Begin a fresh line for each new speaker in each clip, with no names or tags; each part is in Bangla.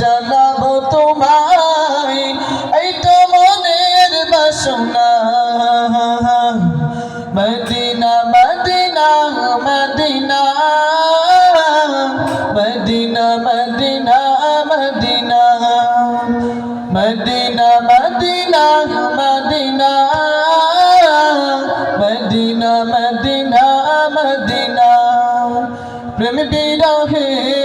জানাব তোমায় এই তো মনের বাসনা Medina Medina Medina Medina Medina Medina Medina Medina Medina Medina Medina Medina প্রেম বিরহে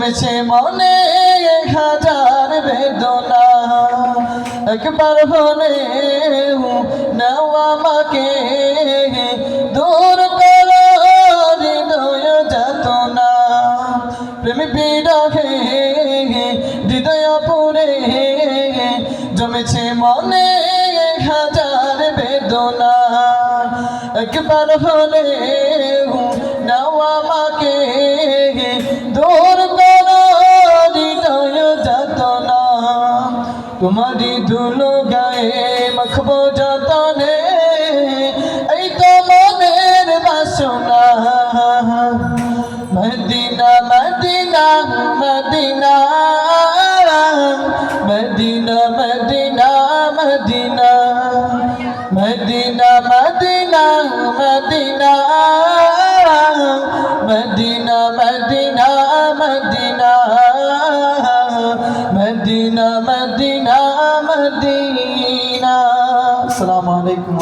জমেছে মনে হাজার বেদনা। একবার হলে নাও আমাকে, দূর করো হৃদয় যাতনা। প্রেম বিরহে হৃদয় পুরে জমেছে মনে হাজার বেদনা। একবার হলে নাও আমাকে তোমারি ধুলো গায়ে মাখবো যতনে এই তো মনের বাসনা Medina Medina Medina Medina Medina Medina Medina Medina Medina Medina Medina Medina Medina Medina. আসসালামু আলাইকুম।